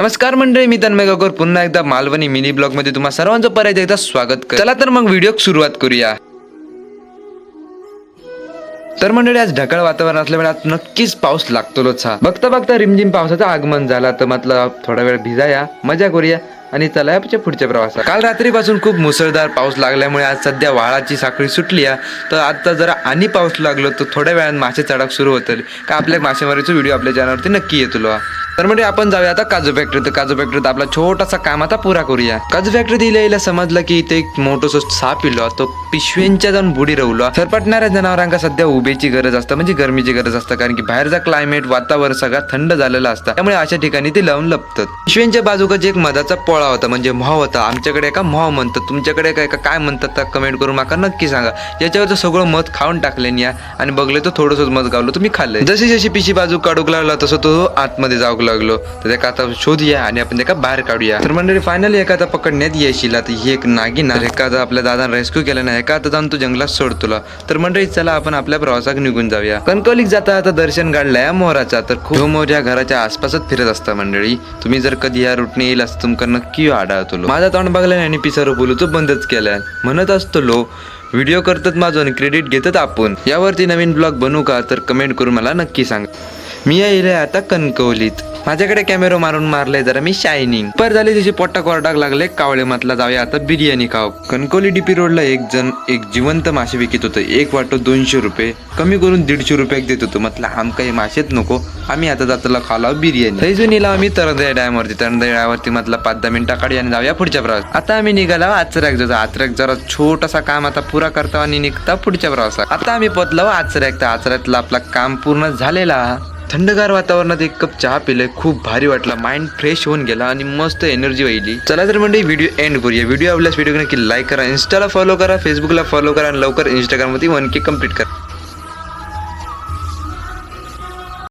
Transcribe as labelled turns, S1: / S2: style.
S1: नमस्कार मंडळी मी तन्मय गावकर पुन्हा एकदा मालवणी मिनी ब्लॉगमध्ये तुम्हा सर्वांचं परत एकदा स्वागत कर चला तर मग व्हिडिओ सुरुवात करूया. तर मंडळी आज ढकाळ वातावरण असल्यामुळे आज नक्कीच पाऊस लागतोच हा. बघता बघता रिमझिम पावसाचं आगमन झाला तर म्हटलं थोडा वेळ भिजाया मजा करूया आणि चला याच्या पुढच्या प्रवासात. काल रात्रीपासून खूप मुसळधार पाऊस लागल्यामुळे आज सध्या वाळाची साखळी सुटली आहे. तर आता जरा आणि पाऊस लागलो तर थोड्या वेळात मासे चढाक सुरू होतील. का आपल्या मासेमारीचा व्हिडिओ आपल्या चॅनलवरती नक्की येतो तर म्हणजे आपण जाऊया आता काजू फॅक्टरी तर काजू फॅक्टरीत आपला छोटासा काम आता पुरा करूया. काजू फॅक्टरीत इल्या समजलं की इथे एक मोठस साप इलो. तो पिशव्यांच्या जाऊन बुडी रवलो. सरपटणाऱ्या जनावरांका सध्या उभेची गरज असतं म्हणजे गरमीची गरज असतं. कारण की बाहेरचा क्लायमेट वातावरण सगळा थंड झालेलं असतं. त्यामुळे अशा ठिकाणी ते लावून लपतात पिशव्यांच्या बाजूकडे एक मधाचा पोळा होता म्हणजे म्हाव होता. आमच्याकडे एका म्हाव म्हणतात तुमच्याकडे काय काय म्हणतात त्या कमेंट करून माका नक्की सांगा. याच्यावरचं सगळं मध खाऊन टाकले या. आणि बघले तो थोडस मध गावलं तुम्ही खाल्ले जशी जशी पिशी बाजू काढूक लागला तसं तो आतमध्ये जाऊक लागलो. तर त्या आता शोधूया आणि आपण त्या बाहेर काढूया. तर मंडळी फायनली एखादा पकडण्यात येशील. आता ही एक नागिन एखादा आपल्या दादा रेस्क्यू केला नाही. एका आता जाऊन तो जंगलात सोड तुला. तर मंडळी चला आपण आपल्या प्रवासात निघून जाऊया. कणकवलीक जाता आता दर्शन काढलंय या मोहराचा तर खूप या घराच्या आसपासच फिरत असता मंडळी. तुम्ही जर कधी या रूटने येईल असं तुमका नक्की आढळतो माझा तोंड बघला आणि पिसारो बोलू तो बंदच केलाय. म्हणत असतो लो व्हिडिओ करतात माझं आणि क्रेडिट घेतात आपण. यावरती नवीन ब्लॉग बनवू का? तर कमेंट करून मला नक्की सांग. मी येईल आता कणकवलीत. माझ्याकडे कॅमेरो मारून मारले जरा मी शायनिंग पर झाली त्याची पोट्टा कोरडाक लागले कावळे मातला जाऊया आता बिर्याणी खाऊ. कणकोली डीपी रोडला एक जण एक जिवंत मासे विकत होतं. एक वाटो दोनशे रुपये कमी करून दीडशे रुपये देत होतो. म्हटलं आम काही मासेच नको आम्ही आता जातला खाला बिर्याणी. थैजून आम्ही तरंदया डॅमवरती तरंदया डॅमवरती म्हटलं पाच दहा मिनिटं काढी आणि जाऊया पुढच्या प्रवास. आता आम्ही निघाला आचऱ्याक जातो आचऱ्याक जरा छोटासा काम आता पुरा करता आणि निघता पुढच्या प्रवासात. आता आम्ही पोचलो आचऱ्याक तर आचऱ्यातलं आपला काम पूर्ण झालेला. थंडगार वातावरणात एक कप चहा पिले खूप भारी वाटला. माइंड फ्रेश होऊन गेला आणि मस्त एनर्जी वाहिली. चला तर म्हणजे व्हिडिओ एंड करूया. व्हिडिओ आवडल्यास व्हिडिओ नक्की लाईक करा इंस्टाला फॉलो करा फेसबुकला फॉलो करा आणि लवकर इंस्टाग्रामवरती वन के कंप्लीट करा.